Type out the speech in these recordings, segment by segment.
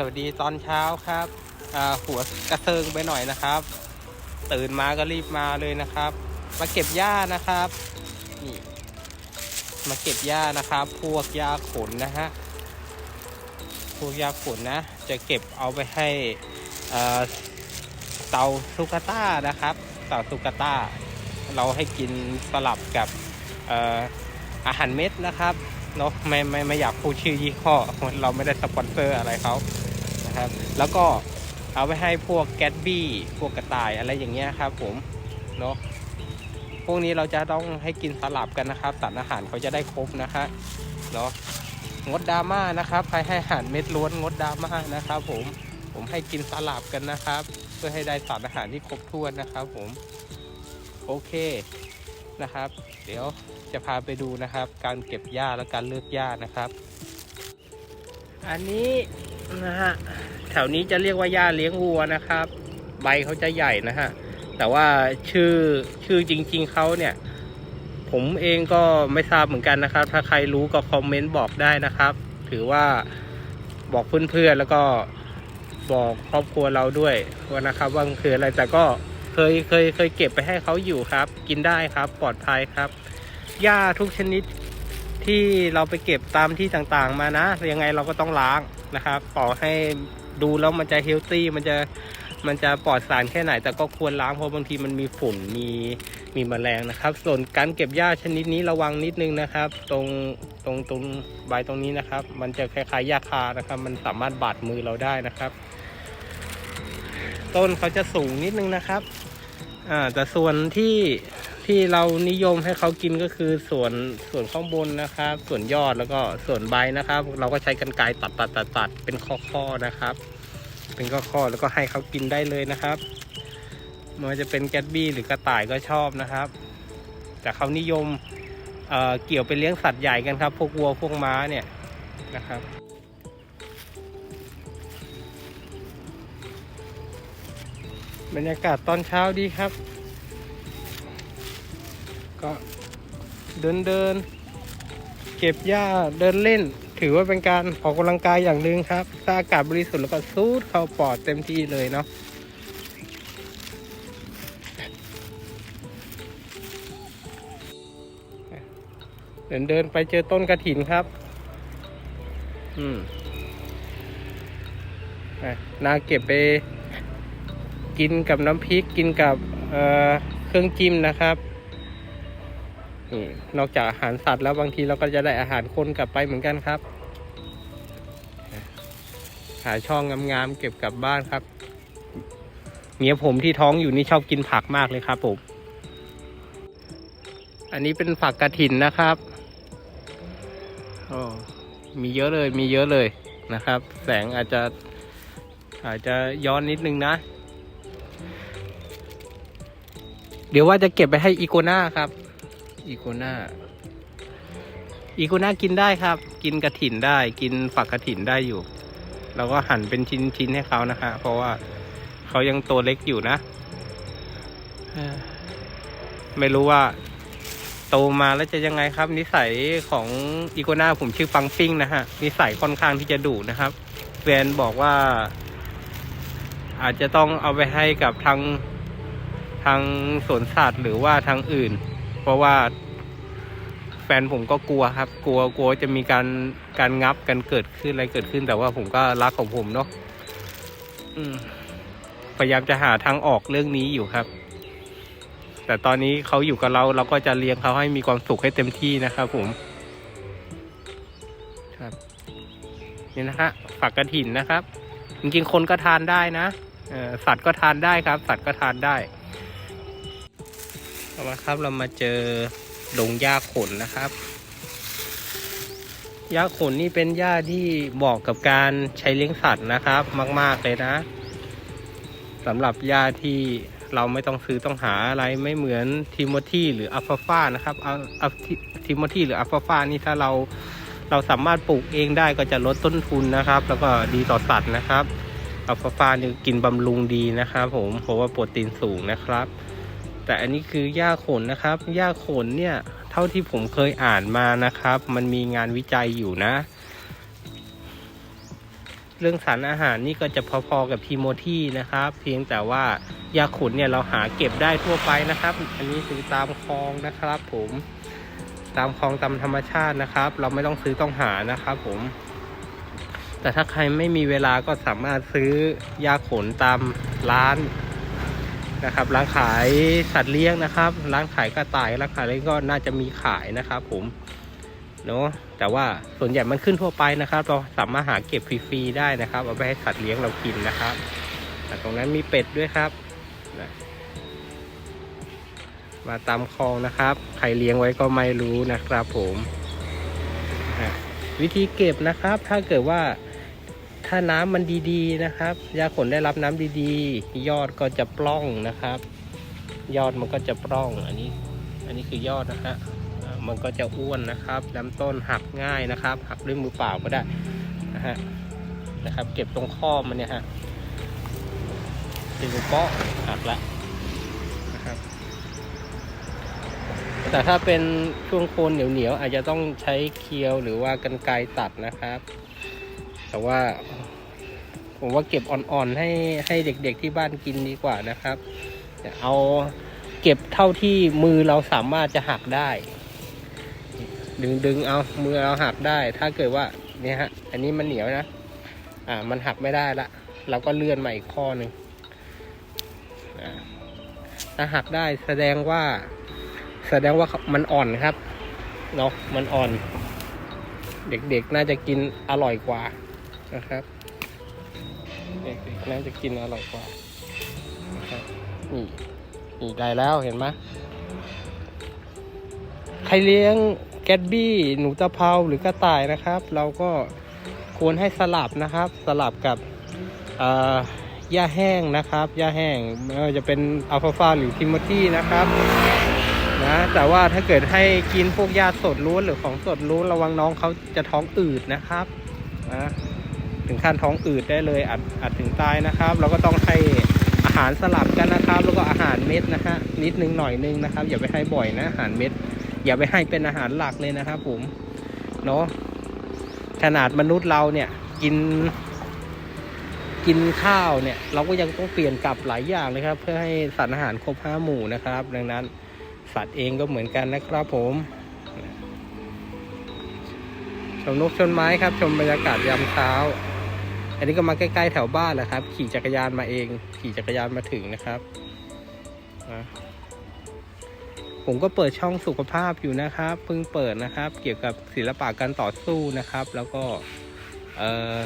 สวัสดีตอนเช้าครับหัวกระเซิงไปหน่อยนะครับ ตื่นมาก็รีบมาเลยนะครับ มาเก็บหญ้านะครับนี่มาเก็บหญ้านะครับ พวกหญ้าขนนะฮะพวกหญ้าขนนะ จะเก็บเอาไปให้เต่าสุกาต้านะครับ เต่าสุกาต้า เราให้กินสลับกับเอ่ออาหารเม็ดนะครับเนาะไม่ไม่ไม่อยากพูดชื่อยี่ห้อเราไม่ได้สปอนเซอร์อะไรเขา นะครับ แล้วก็เอาไปให้พวกแกตบี้พวกกระต่ายอะไรอย่างเงี้ยครับผมเนาะพวกนี้เราจะต้องให้กินสลับกันนะครับสารอาหารเขาจะได้ครบนะฮะเนาะงดดราม่านะครับใครให้อาหารเม็ดล้วนงดดราม่านะครับผมผมให้กินสลับกันนะครับ เพื่อให้ได้สารอาหารที่ครบถ้วนนะครับ ผมโอเคนะครับ เดี๋ยวจะพาไปดูนะครับ การเก็บหญ้าและการเลือกหญ้านะครับ อันนี้นะฮะ แถวนี้จะเรียกว่าหญ้าเลี้ยงวัวนะครับ ใบเขาจะใหญ่นะฮะ แต่ว่าชื่อชื่อจริง ๆเขาเนี่ย ผมเองก็ไม่ทราบเหมือนกันนะครับ ถ้าใครรู้ก็คอมเมนต์บอกได้นะครับ ถือว่าบอกเพื่อนๆแล้วก็บอกครอบครัวเราด้วยว่านะครับว่ามันคืออะไรแต่ก็เคยเคยเคยเก็บไปให้เขาอยู่ครับ กินได้ครับ ปลอดภัยครับหญ้าทุกชนิดที่เราไปเก็บตามที่ต่างๆมานะยังไงเราก็ต้องล้างนะครับต่อให้ ดูแล้วมันจะเฮลตี้มันจะมันจะปลอดสารแค่ไหน แต่ก็ควรล้างเพราะบางทีมันมีฝุ่นมีมีแมลงนะครับ ส่วนการเก็บหญ้าชนิดนี้ระวังนิดนึงนะครับ ตรงตรงตรงใบตรงนี้นะครับ มันจะคล้ายๆหญ้าคานะครับ มันสามารถบาดมือเราได้นะครับ ต้นเขาจะสูงนิดนึงนะครับอ่าแต่ส่วนที่ ที่เรานิยมให้เขากินก็คือส่วนส่วนข้างบนนะครับ ส่วนยอดแล้วก็ส่วนใบนะครับ เราก็ใช้กันไกรตัดตัดตัดตัดเป็นข้อๆนะครับ เป็นข้อๆแล้วก็ให้เขากินได้เลยนะครับไมันจะเป็นแกตบี้หรือกระต่ายก็ชอบนะครับ แต่เขานิยมเอ่อเกี่ยวไปเลี้ยงสัตว์ใหญ่กันครับ พวกวัวพวกม้าเนี่ยนะครับบรรยากาศตอนเช้าดีครับ ก็เดินเดิน เก็บหญ้าเดินเล่น ถือว่าเป็นการออกกำลังกายอย่างหนึ่งครับ ถ้าอากาศบริสุทธิ์แล้วก็สูดเข้าปอดเต็มที่เลยเนาะเดินเดินไปเจอต้นกระถินครับ อืมอะนาเก็บไปกินกับน้ำพริกกินกับเเครื่องจิ้มนะครับ นี่นอกจากอาหารสัตว์แล้วบางทีเราก็จะได้อาหารคนกลับไปเหมือนกันครับ หาช่องงามๆเก็บกลับบ้านครับ เมียผมที่ท้องอยู่นี่ชอบกินผักมากเลยครับผม อันนี้เป็นฝักกระถินนะครับโอ้มีเยอะเลย มีเยอะเลยนะครับ แสงอาจจะอาจจะย้อนนิดนึงนะ เดี๋ยวว่าจะเก็บไปให้อีโกน่าครับ อีโกนาอีโกนากินได้ครับ กินกระถินได้ กินฝักกระถินได้อยู่ เราก็หั่นเป็นชิ้นๆให้เขานะฮะเพราะว่าเขายังตัวเล็กอยู่นะไม่รู้ว่า โตมาแล้วจะยังไงครับ นิสัยของอีโกนาผมชื่อปังปิ้งนะฮะ นิสัยค่อนข้างที่จะดุนะครับแฟนบอกว่า อาจจะต้องเอาไปให้กับทางทางสวนสัตว์หรือว่าทางอื่น เพราะว่า แฟนผมก็กลัวครับ กลัวกลัวจะมีการการงับกันเกิดขึ้นอะไรเกิดขึ้น แต่ว่าผมก็รักของผมเนาะพยายามจะหาทางออกเรื่องนี้อยู่ครับ แต่ตอนนี้เขาอยู่กับเราเราก็จะเลี้ยงเขาให้มีความสุขให้เต็มที่นะครับผมครับนี่นะฮะฝักกระถินนะครับ จริงๆคนก็ทานได้นะสัตว์ก็ทานได้ครับ สัตว์ก็ทานได้ เอาละครับเรามาเจอดงหญ้าขนนะครับหญ้าขนนี่เป็นหญ้าที่เหมาะกับการใช้เลี้ยงสัตว์นะครับ มาก ๆเลยนะสำหรับหญ้าที่เราไม่ต้องซื้อต้องหาอะไรไม่เหมือนทิโมธีหรืออัลฟาฟานะครับอาเอาทิโมธีหรืออัลฟาฟานี่ถ้าเราเราสามารถปลูกเองได้ก็จะลดต้นทุนนะครับ แล้วก็ดีต่อสัตว์นะครับอัลฟาฟานี่กินบำรุงดีนะครับ ผมเพราะว่าโปรตีนสูงนะครับ แต่อันนี้คือหญ้าขนนะครับหญ้าขนเนี่ยเท่าที่ผมเคยอ่านมานะครับ มันมีงานวิจัยอยู่นะ เรื่องสารอาหารนี่ก็จะพอๆกับทีโมทีนะครับ เพียงแต่ว่ายาขุนเนี่ยเราหาเก็บได้ทั่วไปนะครับ อันนี้คือตามคลองนะครับ ผมตามคลองตามธรรมชาตินะครับ เราไม่ต้องซื้อต้องหานะครับ ผม แต่ถ้าใครไม่มีเวลาก็สามารถซื้อยาขนตามร้าน นะครับ ร้านขายสัตว์เลี้ยงนะครับ ร้านขายกระต่ายร้านขายอะไรก็น่าจะมีขายนะครับ ผมเนาะแต่ว่าส่วนใหญ่มันขึ้นทั่วไปนะครับ เราสามารถหาเก็บฟรีๆได้นะครับ เอาไปให้สัตว์เลี้ยงเรากินนะครับตรงนั้นมีเป็ดด้วยครับนะมาตามคลองนะครับ ใครเลี้ยงไว้ก็ไม่รู้นะครับ ผมอะวิธีเก็บนะครับ ถ้าเกิดว่า ถ้าน้ำมันดีๆนะครับ ยาขนได้รับน้ำดีๆ ยอดก็จะปล้องนะครับ ยอดมันก็จะปล้องอันนี้ อันนี้คือยอดนะฮะมันก็จะอ้วนนะครับลำต้นหักง่ายนะครับ หักด้วยมือเปล่าก็ได้นะฮะนะครับ เก็บตรงข้อมันเนี่ยฮะดึงเปาะหักละนะครับ แต่ถ้าเป็นช่วงโคนเหนียวๆอาจจะต้องใช้เคียวหรือว่ากันไกรตัดนะครับ แต่ว่า ผมว่าเก็บอ่อนๆให้ให้เด็กๆที่บ้านกินดีกว่านะครับเอาเก็บเท่าที่มือเราสามารถจะหักได้ ดึงดึงเอามือเราหักได้ ถ้าเกิดว่าเนี่ยฮะ อันนี้มันเหนียวนะ อ่า มันหักไม่ได้ละเราก็เลื่อนมาอีกข้อหนึ่งอ่าถ้าหักได้แสดงว่า แสดงว่ามันอ่อนครับเนาะมันอ่อน เด็กๆน่าจะกินอร่อยกว่า นะครับ เด็กๆน่าจะกินอร่อยกว่านะครับนี่นี่ได้แล้วเห็นไหมใครเลี้ยงแกตบี้หนูตะเภาหรือกระต่ายนะครับ เราก็ควรให้สลับนะครับ สลับกับหญ้าแห้งนะครับหญ้าแห้งไม่ว่าจะเป็นอัลฟาฟาหรือทิโมธีนะครับนะแต่ว่าถ้าเกิดให้กินพวกยาสดล้วนหรือของสดล้วนระวังน้องเขาจะท้องอืดนะครับนะ ถึงขั้นท้องอืดได้เลยอาจอาจถึงตายนะครับ เราก็ต้องให้อาหารสลับกันนะครับ แล้วก็อาหารเม็ดนะฮะนิดนึงหน่อยนึงนะครับ อย่าไปให้บ่อยนะอาหารเม็ด อย่าไปให้เป็นอาหารหลักเลยนะครับผมเนาะขนาดมนุษย์เราเนี่ยกินกินข้าวเนี่ยเราก็ยังต้องเปลี่ยนกลับหลายอย่างเลยครับ เพื่อให้สารอาหารครบห้าหมู่นะครับ ดังนั้นสัตว์เองก็เหมือนกันนะครับผมชมนกชนไม้ครับ ชมบรรยากาศยามเช้า อันนี้ก็มาใกล้ๆแถวบ้านแหละครับ ขี่จักรยานมาเอง ขี่จักรยานมาถึงนะครับผมก็เปิดช่องสุขภาพอยู่นะครับเพิ่งเปิดนะครับ เกี่ยวกับศิลปะการต่อสู้นะครับ แล้วก็เอ่อ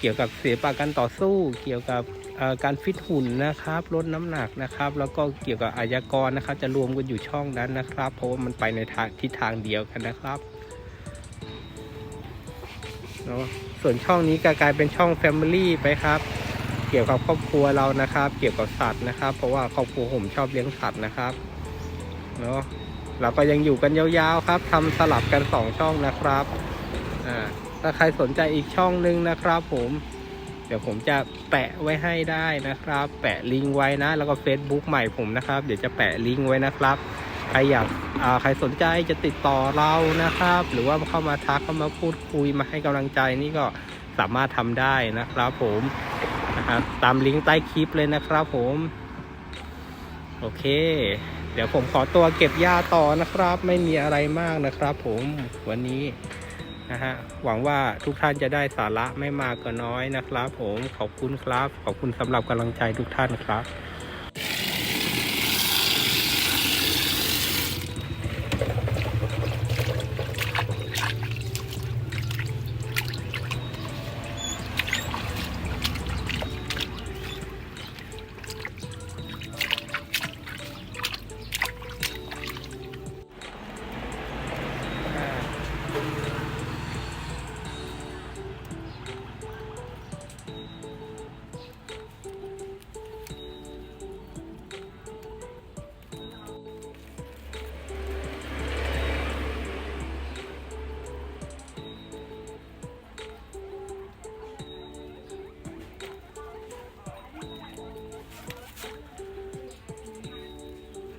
เกี่ยวกับศิลปะการต่อสู้ เกี่ยวกับการฟิตหุ่นนะครับลดน้ำหนักนะครับ แล้วก็เกี่ยวกับอายากรนะครับ จะรวมกันอยู่ช่องนั้นนะครับ เพราะว่ามันไปในทางทิศทางเดียวกันนะครับเนาะ ส่วนช่องนี้ก็กลายเป็นช่อง Family ไปครับ เกี่ยวกับครอบครัวเรานะครับ เกี่ยวกับสัตว์นะครับ เพราะว่าครอบครัวผมชอบเลี้ยงสัตว์นะครับเนาะเราก็ยังอยู่กันยาวๆครับทำสลับกันสองช่องนะครับอ่าถ้าใครสนใจอีกช่องหนึ่งนะครับ ผม เดี๋ยวผมจะแปะไว้ให้ได้นะครับ แปะลิงก์ไว้นะ แล้วก็ Facebook ใหม่ผมนะครับ เดี๋ยวจะแปะลิงก์ไว้นะครับ ใครอยากใครสนใจจะติดต่อเรานะครับ หรือว่าเข้ามาทักเข้ามาพูดคุยมาให้กำลังใจนี่ก็สามารถทำได้นะครับ ผมนะครับตามลิงก์ใต้คลิปเลยนะครับ ผม โอเค เดี๋ยวผมขอตัวเก็บหญ้าต่อนะครับ ไม่มีอะไรมากนะครับ ผมวันนี้นะฮะหวังว่าทุกท่านจะได้สาระไม่มากก็น้อยนะครับ ผมขอบคุณครับ ขอบคุณสำหรับกำลังใจทุกท่านครับ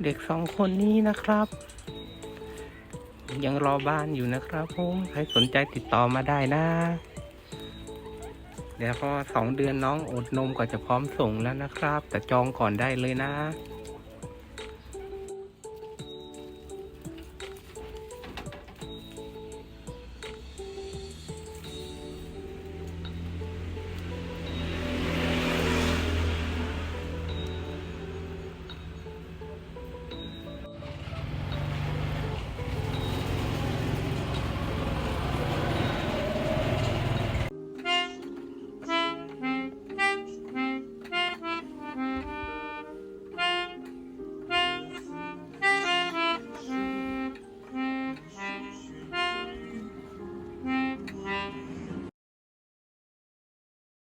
เด็กสองคนนี้นะครับ ยังรอบ้านอยู่นะครับผมใครสนใจติดต่อมาได้นะ เดี๋ยวพอสองเดือนน้องอดนมก็จะพร้อมส่งแล้วนะครับ แต่จองก่อนได้เลยนะ